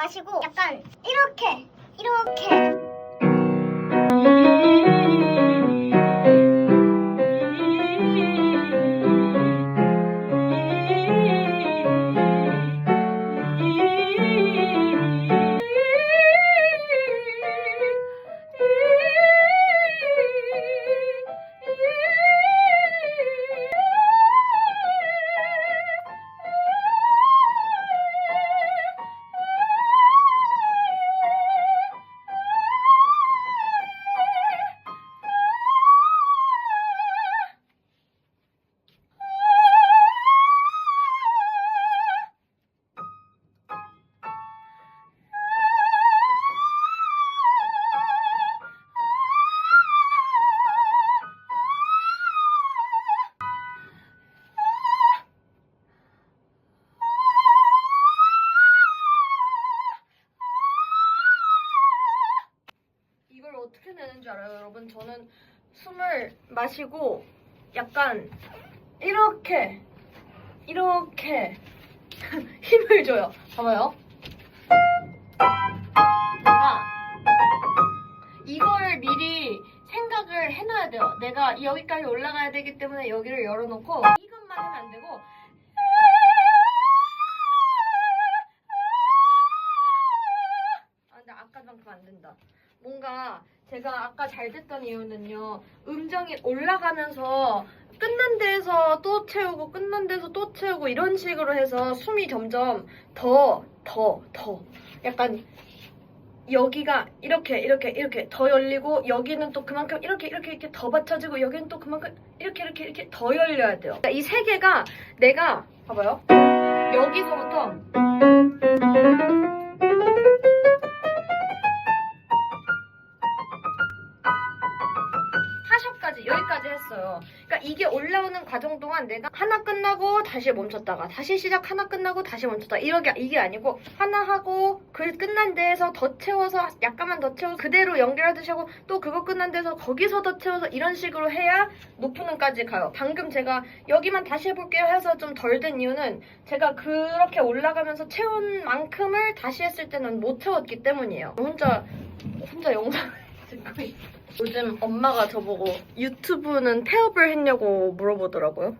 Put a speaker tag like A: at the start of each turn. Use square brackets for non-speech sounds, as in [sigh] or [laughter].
A: 마시고 약간 이렇게 이렇게
B: 알아요, 여러분? 저는 숨을 마시고 약간 이렇게 이렇게 [laughs] 힘을 줘요. 봐봐요. 내가 이걸 미리 생각을 해놔야 돼요. 내가 여기까지 올라가야 되기 때문에 여기를 열어놓고 이것만 하면 안 되고 아, 근데 아까만큼 안 된다. 뭔가 제가 아까 잘 됐던 이유는요. 음정이 올라가면서 끝난 데에서 또 채우고 끝난 데서 또 채우고 이런 식으로 해서 숨이 점점 더, 더, 더 약간 여기가 이렇게 이렇게 이렇게 더 열리고 여기는 또 그만큼 이렇게 이렇게 이렇게 더 받쳐지고 여기는 또 그만큼 이렇게 이렇게 이렇게 더 열려야 돼요. 그러니까 이 세 개가 내가 봐봐요. 여기서부터 타샵까지 여기까지 했어요. 그러니까 이게 올라오는 과정 동안 내가 하나 끝나고 다시 멈췄다가 다시 시작 하나 끝나고 다시 멈췄다 이렇게 이게 아니고 하나 하고 그 끝난 데에서 더 채워서 약간만 더 채워서 그대로 연결하듯이 하고 또 그거 끝난 데서 거기서 더 채워서 이런 식으로 해야 높은 음까지 가요. 방금 제가 여기만 다시 해볼게요 해서 좀 덜 된 이유는 제가 그렇게 올라가면서 채운 만큼을 다시 했을 때는 못 채웠기 때문이에요. 혼자 혼자 영상 요즘 엄마가 저보고 유튜브는 태업을 했냐고 물어보더라고요.